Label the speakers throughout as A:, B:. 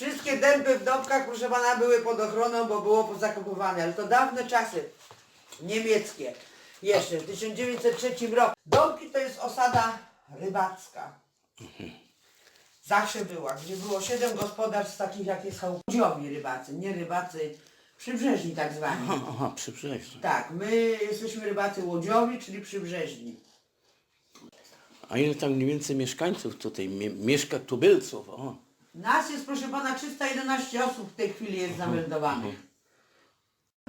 A: Wszystkie dęby w domkach, proszę pana, były pod ochroną, bo było pozakopywane, ale to dawne czasy niemieckie. Jeszcze w 1903 roku. Domki to jest osada rybacka. Zawsze była, gdzie było siedem gospodarstw takich jak jest chałupiowi rybacy, nie rybacy przybrzeżni tak zwani.
B: Aha, aha przybrzeżne.
A: Tak, my jesteśmy rybacy łodziowi, czyli przybrzeżni.
B: A ile tam mniej więcej mieszkańców tutaj mie mieszka tubylców? O.
A: Nas jest, proszę pana, 311 osób w tej chwili jest zameldowanych.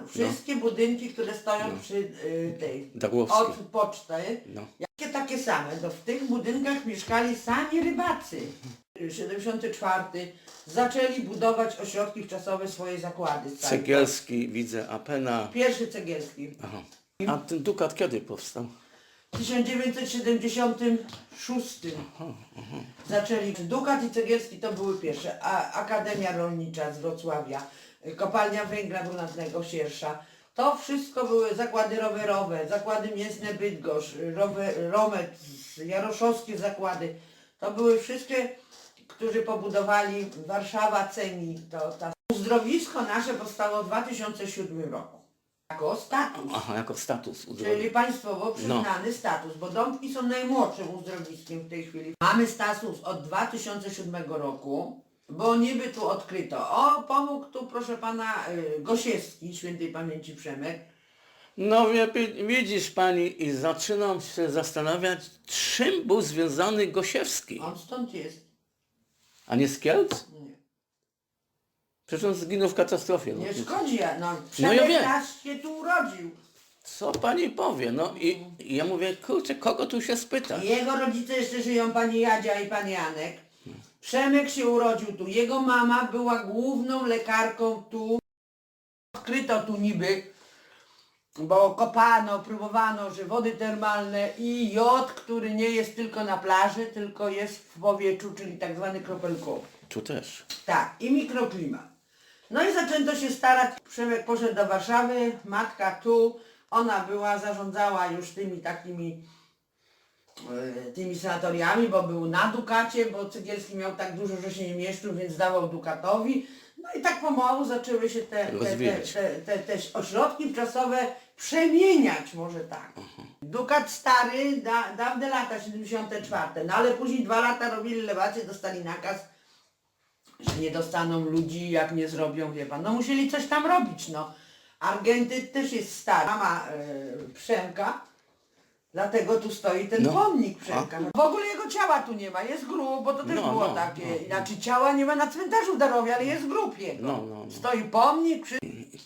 A: Wszystkie budynki, które stoją przy y, tej
B: Dagłowskiej.
A: od poczty,
B: No.
A: jakie takie same, to w tych budynkach mieszkali sami rybacy. 74 zaczęli budować ośrodki wczasowe swoje zakłady.
B: Cegielski, widzę, Apena.
A: Pierwszy cegielski.
B: Aha. A ten dukat kiedy powstał?
A: W 1976 zaczęli. Dukat i Cegielski to były pierwsze. A, Akademia Rolnicza z Wrocławia, Kopalnia Węgla Brunatnego Siersza. To wszystko były zakłady rowerowe, zakłady mięsne Bydgoszcz, y, rowe, Romet, Jaroszowskie zakłady. To były wszystkie, którzy pobudowali Warszawa Ceni. To, ta uzdrowisko nasze powstało w 2007 roku. Jako status.
B: Aha, jako status
A: Czyli
B: uzdrowienia.
A: państwowo przyznany status, bo domki są najmłodszym uzdrowiskiem w tej chwili. Mamy status od 2007 roku, bo niby tu odkryto. O, pomógł tu proszę pana y, Gosiewski, świętej pamięci Przemek.
B: No wie, widzisz pani i zaczynam się zastanawiać, czym był związany Gosiewski.
A: On stąd jest.
B: A nie z Kielc?
A: Nie,
B: Przecież on zginął w katastrofie.
A: nie
B: lotniczej.
A: szkodzi, no
B: No ja wiem.
A: nas się tu urodził.
B: Co pani powie? No i, i ja mówię, kurczę, kogo tu się spyta?
A: Jego rodzice jeszcze żyją, pani Jadzia i pan Janek. Przemek się urodził tu. Jego mama była główną lekarką tu. Odkryto tu niby, bo kopano, próbowano, że wody termalne i jod, który nie jest tylko na plaży, tylko jest w powietrzu, czyli tak zwany kropelkowy.
B: Tu też.
A: Tak, i mikroklimat. No i zaczęto się starać. Przemek poszedł do Warszawy, matka tu, ona była, zarządzała już tymi takimi e, tymi sanatoriami, bo był na Dukacie, bo Cegielski miał tak dużo, że się nie mieszczył, więc dawał Dukatowi. No i tak pomału zaczęły się te, te, te, te, te ośrodki czasowe przemieniać, może tak. Dukat stary, da, dawne lata, 74, no ale później dwa lata robili lewację, dostali nakaz, że nie dostaną ludzi, jak nie zrobią, wie pan. No musieli coś tam robić, no. Argenty też jest stary. Mama e, Przemka, dlatego tu stoi ten
B: No.
A: pomnik Przemka. No, w ogóle jego ciała tu nie ma, jest grób, bo to też
B: No,
A: było
B: no,
A: takie.
B: no.
A: Znaczy ciała nie ma na cmentarzu w Darowie, ale jest grób jego.
B: No, no, no.
A: Stoi pomnik, przy...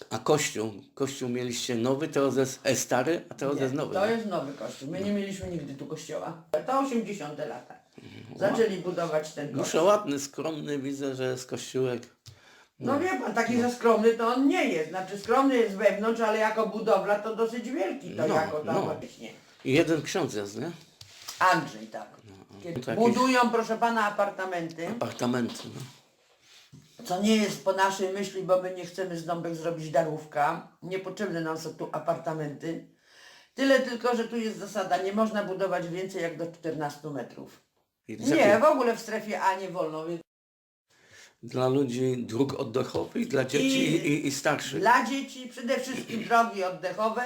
B: A kościół? Kościół mieliście nowy, teraz jest e, stary, a teraz jest nowy.
A: to jest nowy kościół. My nie mieliśmy nigdy tu kościoła. To 80 lata. Zaczęli budować ten kościół.
B: Muszę ładny, skromny, widzę, że jest kościółek.
A: No wie pan, taki za skromny to on nie jest. Znaczy skromny jest wewnątrz, ale jako budowla to dosyć wielki to
B: No,
A: jako tam
B: no. I jeden ksiądz jest, nie?
A: Andrzej tak. Kiedy
B: to jakieś-
A: budują proszę pana apartamenty,
B: Apartamenty. No.
A: co nie jest po naszej myśli, bo my nie chcemy z Dąbek zrobić darówka. Niepotrzebne nam są tu apartamenty. Tyle tylko, że tu jest zasada, nie można budować więcej jak do 14 metrów. Nie, w ogóle w strefie A nie wolno.
B: Dla ludzi dróg oddechowych, dla dzieci
A: I-
B: i, i, starszych.
A: Dla dzieci przede wszystkim drogi oddechowe.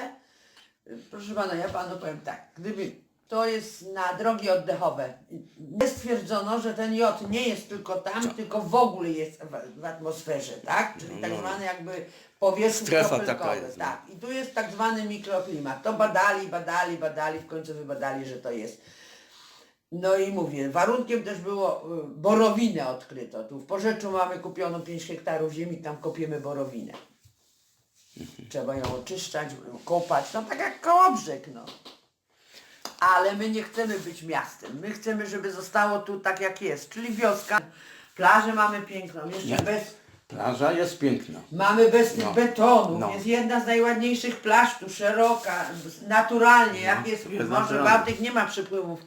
A: Proszę pana, ja panu powiem tak, gdyby to jest na drogi oddechowe. Jest stwierdzono, że ten jod nie jest tylko tam, tylko w ogóle jest w, w atmosferze, tak? Czyli tak
B: No.
A: zwany jakby powierzchni
B: Strefa taka jest, no.
A: Tak. I tu jest tak zwany mikroklimat. To badali, badali, badali, w końcu wybadali, że to jest. No i mówię, warunkiem też było, y, borowinę odkryto. Tu w Porzeczu mamy kupiono 5 hektarów ziemi, tam kopiemy borowinę. Trzeba ją oczyszczać, kopać, no tak jak kołobrzeg, no. Ale my nie chcemy być miastem. My chcemy, żeby zostało tu tak jak jest, czyli wioska. Plażę mamy piękną, jeszcze
B: Nie.
A: bez,
B: Plaża jest piękna.
A: mamy bez tych
B: No.
A: betonów.
B: No.
A: Jest jedna z najładniejszych plaż tu, szeroka, naturalnie, jak jest,
B: No, jest
A: może
B: naturalnie.
A: Bałtyk nie ma przypływów,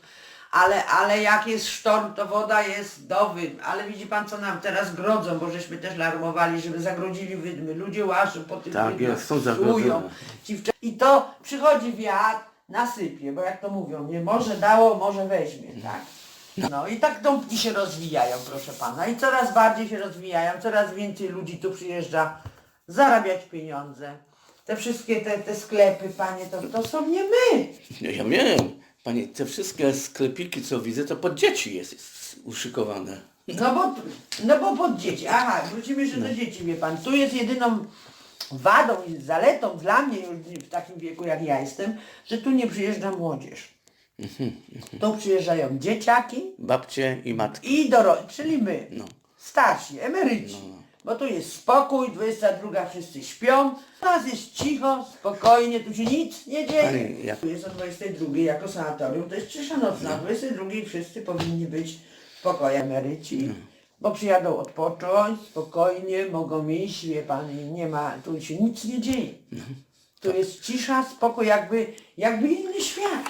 A: ale, ale jak jest sztorm, to woda jest dowy. Ale widzi pan, co nam teraz grodzą, bo żeśmy też larmowali, żeby zagrodzili wydmy. Ludzie łażą po tych
B: Tak
A: wydmach,
B: jest, są zagrodzone.
A: Ci wcze- I to przychodzi wiatr, nasypie, bo jak to mówią, nie może dało, może weźmie, tak? No i tak domki się rozwijają, proszę pana. I coraz bardziej się rozwijają, coraz więcej ludzi tu przyjeżdża zarabiać pieniądze. Te wszystkie te, te sklepy, panie, to, to są nie my.
B: Ja, ja wiem, Pani, te wszystkie sklepiki, co widzę, to pod dzieci jest, jest uszykowane.
A: No bo, no bo pod dzieci. Aha, wrócimy jeszcze do dzieci, wie pan. Tu jest jedyną wadą i zaletą dla mnie już w takim wieku jak ja jestem, że tu nie przyjeżdża młodzież. Tu przyjeżdżają dzieciaki
B: Babcie i matki.
A: i dorośli, czyli my,
B: No.
A: starsi, emeryci. Bo tu jest spokój, 22 wszyscy śpią, nas jest cicho, spokojnie, tu się nic nie dzieje.
B: Jak-
A: Tu jest o 22 jako sanatorium, to jest cisza nocna, o 22 wszyscy powinni być w pokoju emeryci, bo przyjadą odpocząć, spokojnie, mogą iść, wie pan, i nie ma, tu się nic nie dzieje. Tu jest cisza, spokój, jakby, jakby inny świat.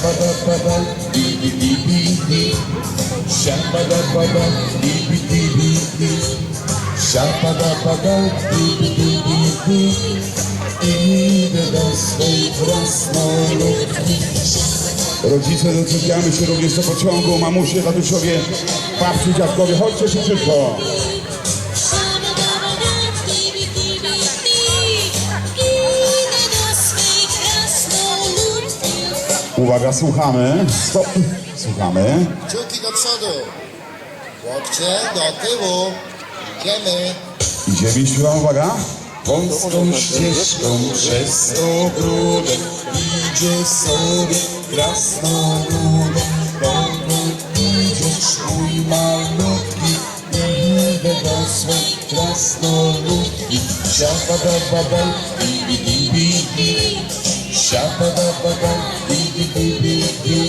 C: Krasnoludów. Siapadababa, dibi dibi di. Siapadababa, dibi dibi di. Siapadababa, dibi dibi di. Idę do swej. Rodzice, doczepiamy się również do pociągu. Mamusie, tatusiowie, babci, dziadkowie, chodźcie szybciutko. Uwaga, słuchamy. Stop. Słuchamy.
D: Kciuki do przodu, łokcie do tyłu. Idziemy.
C: Idziemy, śpiewam, uwaga. Wąską ścieżką przez ogródek idzie sobie krasnoludek. Dokąd idziesz, mój malutki, idę do swej krasnoludki. Siapadababa, dibi dibi di. Siapadababa, dibi dibi di.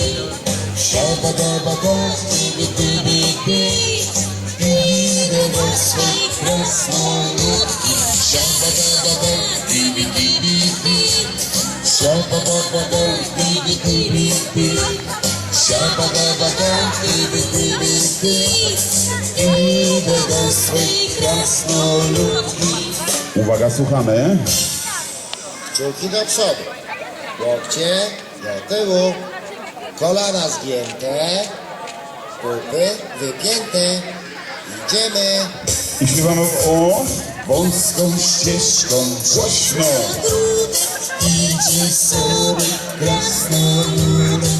C: Siapadababa, dibi dibi di. Idę do swej krasnoludki. Siabadababa, dibi dibi di. Siabadababa, dibi dibi di. Siabadababa, dibi dibi di. Idę do swej krasnoludki. Uwaga, słuchamy.
D: Kciuki do przodu, łokcie do tyłu. Kolana zgięte, pupy wypięte. Idziemy.
C: I śpiewamy o wąską ścieżką głośno. Idzie sobie krasnoludek,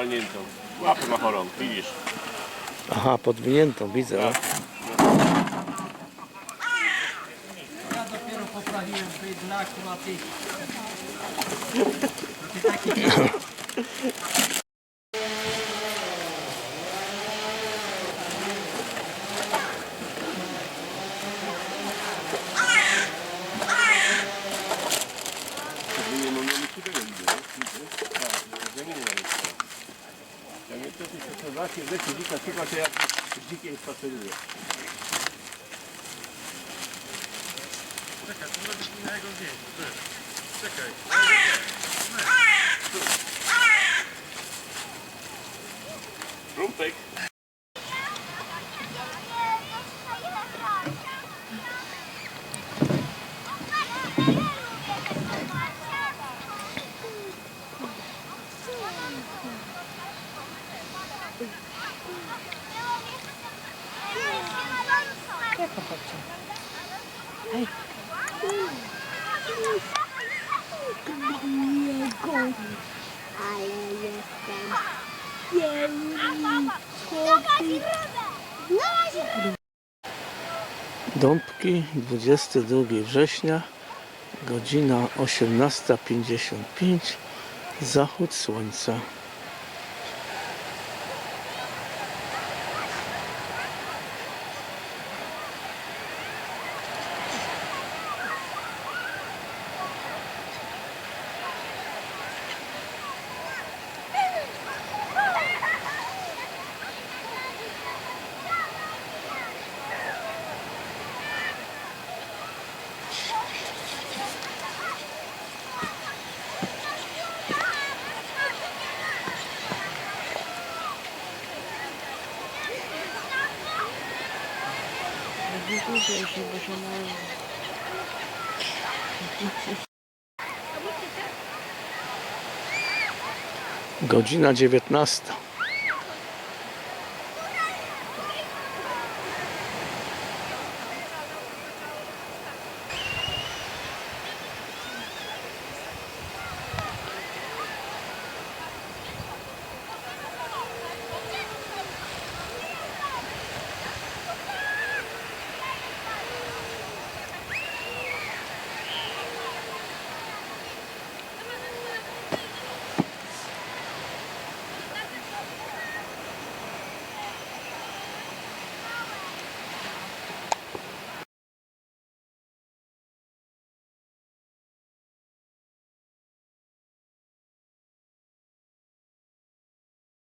E: walniętą. Łapę ma chorą, widzisz.
B: Aha, podwiniętą, widzę. no.
F: Ja dopiero poprawiłem bydlaku na tych.
E: Nie mam nic tego widzę. Zamienię na nic. Jak mnie to się to właśnie zleci dzika chyba to jak z dzikiem spaceruję. Rumpek.
G: Jego. Ale jestem wielki.
B: Dąbki, 22 września, godzina 18.55, zachód słońca. Godzina 19.